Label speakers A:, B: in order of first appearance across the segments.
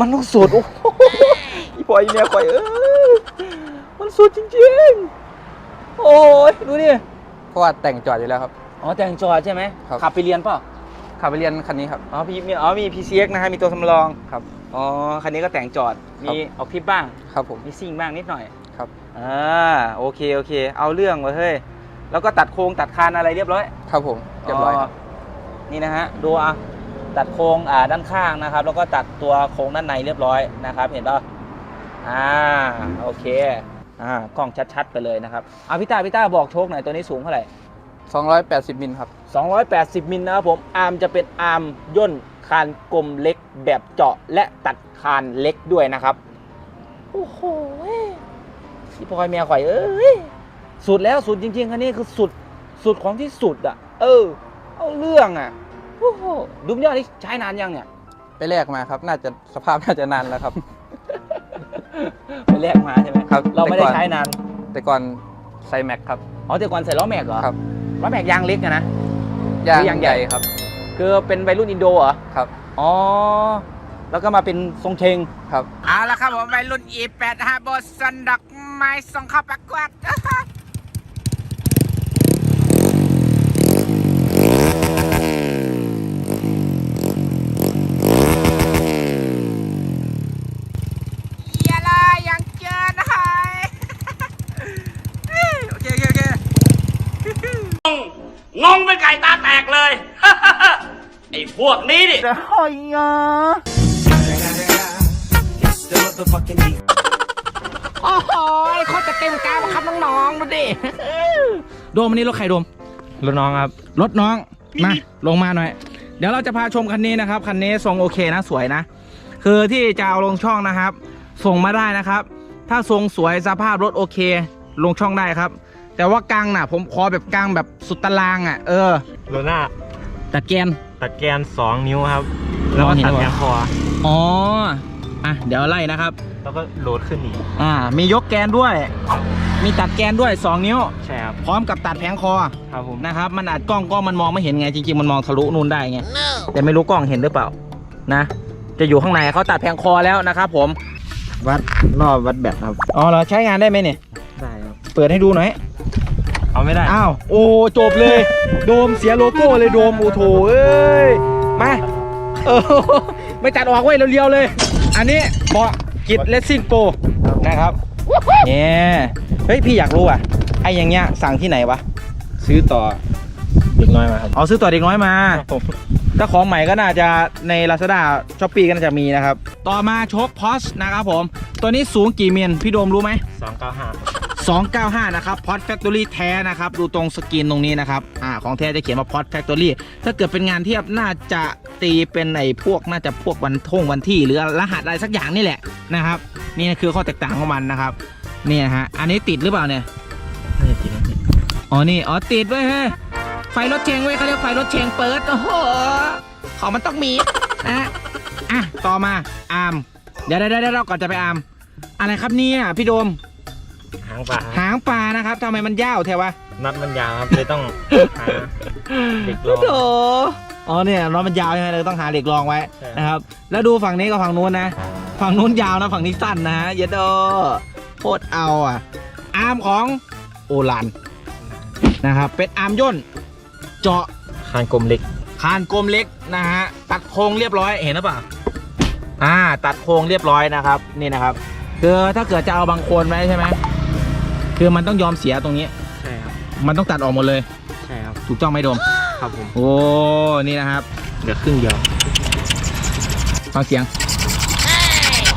A: มันต้องสุดโอ้โหอีพอยอีเมียข่อยเออมันสุดจริงๆ โอ้ยดูดิ
B: เพราะว่าแต่งจอดอยู่แล้วครับ
A: อ๋อแต่งจอดใช่ไหม
B: ครับ
A: ขับไปเรียนเปล่า
B: ขับไปเรียนคันนี้ครับ
A: อ๋อมีมีอ๋อมี PCX นะฮะมีตัวสำรอง
B: ครับ
A: อ๋อคันนี้ก็แต่งจอด
B: ครั
A: มี
B: บ
A: ออกทริปบ้าง
B: ครับผม
A: มีซิ่งบ้างนิดหน่อย
B: ครับ
A: อ่าโอเคโอเค เอาเรื่องเว้ยเฮ้ยแล้วก็ตัดโครงตัดคานอะไรเรียบร้อย
B: ครับผมเรียบร้อยครับ
A: นี่นะฮะดูอะ ตัดโครงอ่าด้านข้างนะครับ แล้วก็ตัดตัวโครงด้านในเรียบร้อยนะครับ เห็นป่ะอ่าโอเคอ่ากล้องชัดๆไปเลยนะครับเอาพี่ต้าพี่ต้าบอกโชคหน่อยตัวนี้สูงเท่าไหร่
B: 280มิลครับ
A: 280มิลนะครับผมอาร์มจะเป็นอาร์มย่นคานกลมเล็กแบบเจาะและตัดคานเล็กด้วยนะครับโอ้โหพี่พลอยเมียข่อยเอ้ยสุดแล้วสุดจริงๆคันนี้คือสุดสุดของที่สุดอะ เออ เอาเรื่องอะ โอ้โหดูมยอดนี่ใช้นานยังเนี่ย
B: ไปแลกมาครับ น่าจะสภาพน่าจะนานแล้วครับ
A: ไปแลกมาใช่ไหม
B: ครับ
A: เราไม่ได้
B: แต่ก่อน
A: ใช้นาน
B: แต่ก่อนไซแม็กครับ
A: อ๋อแต่ก่อนใส่ล้อแม็กเหรอ
B: ครับ
A: ล้อแม็กยางเล็กอะนะ
B: ยาง
A: คือยางใหญ่
B: ใหญ่ ครับ
A: คือเป็นวัยรุ่นอินโดเหรอ
B: ครับ
A: อ๋อ แล้วก็มาเป็นทรงเชง
B: ครับ
C: เอาละครับผมวัยรุ่น E8 นะฮะโบสันดอกไม้ส่งเข้าประกวด อย่าละยังเจอนะฮะ โอเคโอเคโอเค
D: งงเป็นไก่ตาแตกเลย ไอ้ พวกนี้นี่
C: โอ้โหเขาจะเต็มกาวครับน้องๆดูดิ
A: โดมอันนี้รถใครโดม
E: รถน้องครับ
A: รถน้อง มาลงมาหน่อย เดี๋ยวเราจะพาชมคันนี้นะครับ คันนี้ทรงโอเคนะสวยนะ คือที่จะเอาลงช่องนะครับ ส่งมาได้นะครับ ถ้าทรงสวยสภาพรถโอเค ลงช่องได้ครับ แต่ว่ากลางน่ะ ผมขอแบบกลางแบบสุดตารางอะ เออ
E: โรน่า
A: ตัดแกน
E: ตัดแกน 2 นิ้วครับ แล้วก็
A: มองเห็น
E: ตัด
A: ปะ
E: แกนคอ
A: อ๋ออะเดี๋ยวไล่นะครับ
E: แล้วก็โหลดขึ้นอีก
A: อ่า มียกแกนด้วย มีตัดแกนด้วย 2 นิ้ว
E: ใช่ครับ
A: พร้อมกับตัดแผงคอ
E: ครับผม
A: นะครับมันอาจกล้องกล้องมันมองไม่เห็นไงจริงๆมันมองทะลุนู่นได้ไงแต่ไม่รู้กล้องเห็นหรือเปล่านะ จะอยู่ข้างในเขาตัดแผงคอแล้วนะครับผม
E: วัดรอบวัดแบตครับ
A: อ๋อเหรอใช้งานได้ไหมเนี่ย
E: ได้ครับ
A: เปิดให้ดูหน่อย
E: เอาไม่ได้
A: อ้าว โอ้จบเลย โดมเสียโลโก้เลยโดมโอ้โถเอ้ยมาเออไม่ตัดออกเว้ยเรียวๆเลย อันนี้เบาะกิจเลสซิ่งโปรนะครับเนี่ยเฮ้ยพี่อยากรู้อะไอ้อย่างเงี้ยสั่งที่ไหนวะ
E: ซื้อต่อเด็กน้อยมาครับ
A: เอาซื้อต่อเด็กน้อยมา
E: ครับผม
A: ถ้าของใหม่ก็น่าจะใน Lazada s h o p e e ก็น่าจะมีนะครับ ต่อมาโชคพอสนะครับผม ตัวนี้สูงกี่มิลพี่โดมรู้ไหม
E: 295
A: 295 นะครับพอดแฟคทอรี่แท้นะครับ ดูตรงสกรีนตรงนี้นะครับอ่าของแท้จะเขียนว่าพอดแฟคทอรี่ถ้าเกิดเป็นงานเทียบน่าจะตีเป็นไอ้พวกน่าจะพวกวันท่งวันที่ หรือรหัสอะไรสักอย่างนี่แหละนะครับ นี่คือข้อแตกต่างของมันนะครับนี่นะฮะอันนี้ติดหรือเปล่าเนี่ย
E: นี่จริงครับ
A: อ๋อนี่อ๋อติดไว้ยเฮ้ยไฟรถเชงไว้ยเขาเรียกไฟรถเชงเปิดโอ้โหของมันต้องมีนะอะต่อมาอาร์มเดี๋ยวเดี๋ยวเดี๋ยวเราก่อนจะไปอาร์มอะไรครับเนี่ยพี่โดม
E: หางปลา
A: หางปลานะครับทำไมมันยาวแถวะ
E: นัดมันยาวครับเลยต้องหาเด็กร
A: โอ้
E: อ
A: โหอ๋อเนี่ยน็อตมันยาวใช่ไหมเลยต้องหาเหล็กรองไว้
E: ใช่
A: นะครับ แล้วดูฝั่งนี้กับฝั่งนู้นนะ ฝั่งนู้นยาวนะฝั่งนี้สั้นนะฮะเยดโดโคตรเอาอะ อาร์มของโอลันนะครับเป็นอาร์มย่นเจาะ
E: คานกลมเล็ก
A: คานกลมเล็กนะฮะตัดโครงเรียบร้อยเห็นหรือเปล่าอ่า ตัดโครงเรียบร้อยนะครับ นี่นะครับคือถ้าเกิดจะเอาบางโคนไว้ใช่ไหม คือมันต้องยอมเสียตรงนี้
E: ใช่ครับ
A: มันต้องตัดออกหมดเลย
E: ใช่ครับ
A: ถูกต้องไหมโดม
E: ครับผม
A: โอ้ นี่นะครับ
E: เหลือครึ่งเดียว
A: ฟังเสียง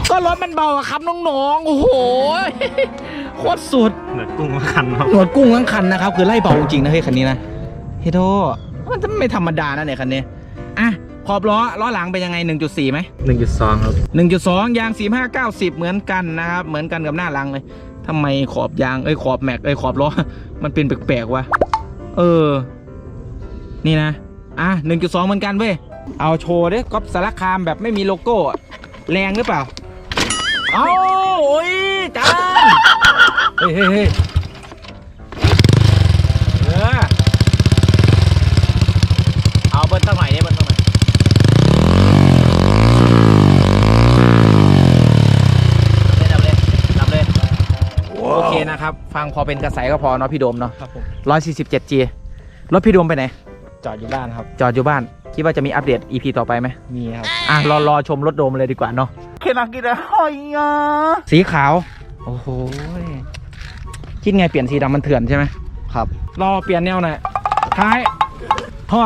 A: ก็รถมันเบาอะครับน้องๆ โอ้โห โคตรสุด
E: เหลือกุ้งมาคันครับ
A: หนวดกุ้งทั้งคันนะครับ คือไล่เบาจริงๆนะเฮ้ยคันนี้นะ เฮโดมันจะไม่ธรรมดานะเนี่ยคันนี้ อะ ขอบล้อ ล้อหลังเป็นยังไง 1.4ไหม
E: 1.2 ครับ
A: 1.2 ยาง 45 90 เหมือนกันนะครับ เหมือนกันกับหน้าหลังเลย ทำไมขอบยางเอ้ยขอบแม็กเอ้ยขอบล้อ มันเป็นแปลกๆวะเออ นี่นะ อะ1.2เหมือนกันเว้ย เอาโชว์ดิก๊อปสารคามแบบไม่มีโลโก้ แรงหรือเปล่า เอาโอ้ยจานเฮ้ยเฮ้ยเฮ้ยเออเอาเบิ้ลตั้งหน่อยนี่เบิ้ ฟังพอเป็นกระแสก็พอเนาะพี่โดมเนาะ
E: ครับผม
A: 147G รถพี่โดมไปไหน
E: จอดอยู่บ้านครับ
A: จอดอยู่บ้าน คิดว่าจะมีอัปเดต EP ต่อไปไหม
E: มีครับ
A: อะ รอรอชมรถโดมเลยดีกว่าเนาะเคนักกินอะไรสีขาว โอ้โหคิดไงเปลี่ยนสีดำมันเถื่อนใช่ไหม
F: ครับ
A: รอเปลี่ยนแนวหน่อยท้ายท่อ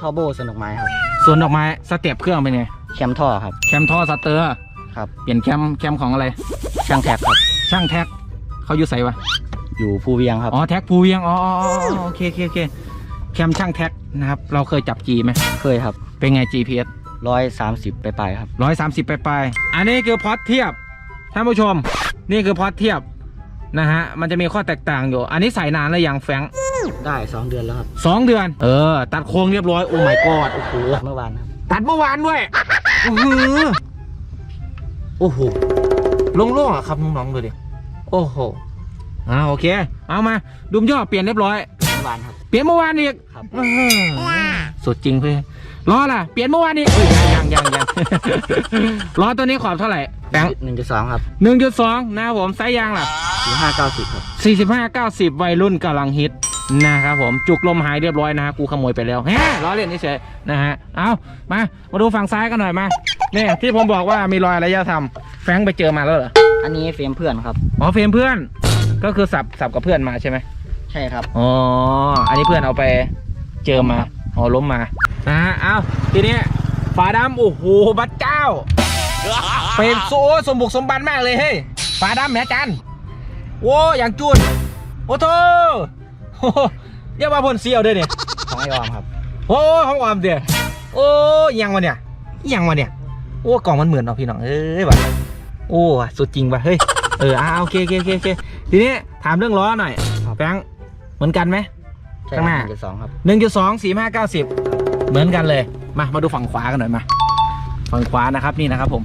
F: ท่อโบสวนดอกไม้ครับ
A: ส่วนดอกไม้สเต็ปเครื่องเป็นไง
F: แคมท่อครับ
A: แคมท่อสเตอร์
F: ครับ
A: เปลี่ยนแคมแคมของอะไร
F: ช่างแท็กครับ
A: ช่างแท็กเขาอยู่ใส่วะ
F: อยู่ภูเวียงครับ
A: อ๋อแท็กภูเวียง อ๋ออ๋ออ๋อโอเคโอเคโอเคแคมช่างแท็กนะครับ เราเคยจับ G ไหม
F: เคยครับ
A: เป็นไง GPS
F: ร้อยสามสิบไปไปครับ
A: ร้อยสามสิบไปไปอันนี้คือพอดเทียบ ท่านผู้ชม นี่คือพอดเทียบนะฮะ มันจะมีข้อแตกต่างอยู่ อันนี้ใส่นานแล้วยังแฟรงค์
F: ได้สองเดือนแล้วครับ
A: สองเดือน เออ ตัดโครงเรียบร้อย โอ้ my god โอ้โห
F: เมื่อวานครับ
A: ตัดเมื่อวานด้วยโอ้โหโอ้โหโล่งๆอะครับน้องๆดูดิ โอ้โห อ่าโอเค เอามาดุมย่อเปลี่ยนเรียบร้อย
F: เมื่อวานครับ
A: เปลี่ยนเมื่อวานอีก
F: ครับ
A: อื้อหือสุดจริงเพื่อนล้อล่ะ เปลี่ยนเมื่อวานอีกเอ้ยยังยังยังล้อตัวนี้ขอบเท่าไหร่แบงค์
F: หนึ่งจุดสองครับ
A: หนึ่งจุดสองนะครับผมไซส์ยางล่ะ
F: สี่ห้าเก้าสิบครับ
A: สี่สิบห้าเก้าสิบวัยรุ่นกำลังฮิตนะครับผมจุกลมหายเรียบร้อยนะฮะกูขโมยไปแล้วแฮะล้อเล่นเฉยๆนะฮะเอามามาดูฝั่งซ้ายกันหน่อยมาเนี่ยที่ผมบอกว่ามีรอยอารยธรรมแฟรงค์ไปเจอมาแล้วเหรอ
F: อันนี้เฟรมเพื่อนครับ
A: อ๋อเฟรมเพื่อน ก็คือสับสับกับเพื่อนมาใช่ไหม
F: ใช่ครับ
A: อ๋อ อันนี้เพื่อนเอาไปเจอมา อ๋อล้มมา นะฮะ เอาทีนี้ฝาดำโอ้โห บัดเจ้า เป็นโซสมบุกสมบันมากเลยเฮ้ย ฝาดำแหม่จันโว้อย่างจุนโอ้โถโอ้โหเรียกว่าพ่นเสียวด้วยเนี่ย
F: ของไอออมครับ
A: โอ้ของออมเดียโอ้อิหยังวะเนี่ยอิหยังวะเนี่ย โอ้กล่องมันเหมือนเนาะพี่น้อง เอ้ยว่ะโอ้ว่ะสุดจริงว่ะ เฮ้ย เออ อ่าโอเคโอเคโอเคโอเค ทีนี้ถามเรื่องล้อหน่อย
F: ครับ
A: แฟรงค์เหมือนกันไหม
F: ใช่
A: ข้างหน้า
F: หนึ่งจุดสองครับ
A: หนึ่งจุดสองสี่ห้าเก้าสิบเหมือนกันเลย มามาดูฝั่งขวากันหน่อยมา ฝั่งขวานะครับนี่นะครับผม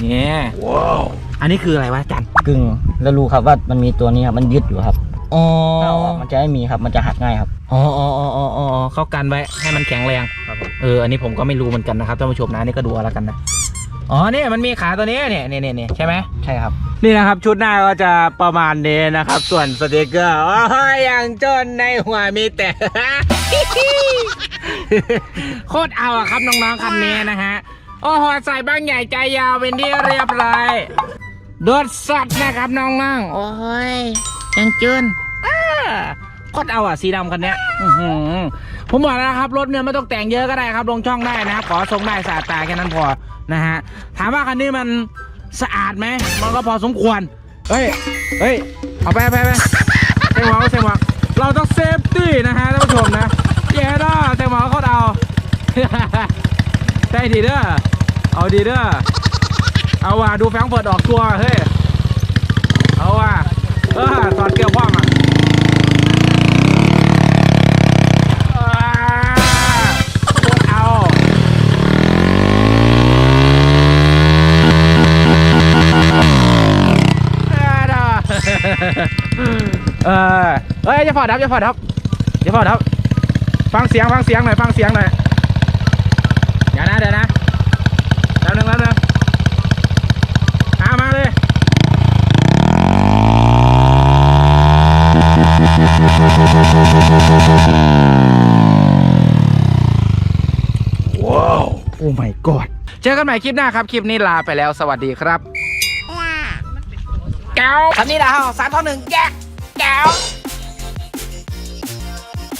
A: เนี่ยว้าวอันนี้คืออะไรวะจัน
F: กึ่งแล้วรู้ครับว่ามันมีตัวนี้ครับมันยึดอยู่ครับ
A: อ๋อ
F: ถ้าเอาออกมันจะไม่มีครับมันจะหักง่ายครับ
A: อ๋ออ๋ออ๋ออ๋ออ๋อเขากันไว้ให้มันแข็งแรง
F: ครับผม
A: เออ อันนี้ผมก็ไม่รู้เหมือนกันนะครับท่านผู้ชมนะนี่ก็ดูเอาละกันนะ อ๋อเนี่ยมันมีขาตัวนี้เนี่ยเนี่ยเนี่ยเนี่ยใช่ไหม
F: ใช่ครับ
A: นี่นะครับชุดหน้าก็จะประมาณนี้นะครับ ส่วนสติกเกอร์อ๋ออย่างจนในหัวมีแต่ โคตรเอาอะครับน้องๆคันนี้นะฮะโอ้โหใส่บ้างใหญ่ใจยาวเป็นที่เรียบร้อยโดดสัตว์นะครับน้องๆโอ้ยยังจืนอ้าโคตรเอาอะสีดำคันเนี้ยอื้อหือผมบอกแล้วนะครับ รถเนี่ยไม่ต้องแต่งเยอะก็ได้ครับ ลงช่องได้นะครับขอทรงได้สะอาดตาแค่นั้นพอนะฮะถามว่าคันนี้มันสะอาดไหมมันก็พอสมควรเฮ้ยเฮ้ยเอาไปเอาไปเอาไปเซมหวังเซมหวังเราต้องเซฟตี้นะฮะท่านผู้ชมนะเย้ด้อเซมหวังเขาเอาใช่ดีเด้อเอาดีเด้อเอาว่ะดูแฟรงก์เฟิร์ตออกตัวเฮ้ยเอาว่ะเออถอดเกลียวคว่ำอะอ่า เออเอ้ยจะฟอดครับจะฟอดครับจะฟอดครับ ฟังเสียงฟังเสียงหน่อยฟังเสียงหน่อยเดี๋ยวนะเดี๋ยวนะแล้วนึงแล้วนึงอามาเลยว้าวโอ้ my god เจอกันใหม่คลิปหน้าครับ คลิปนี้ลาไปแล้วสวัสดีครับ แก้วคำนี้นะฮะสามท่อหนึ่งแก้วแก้ว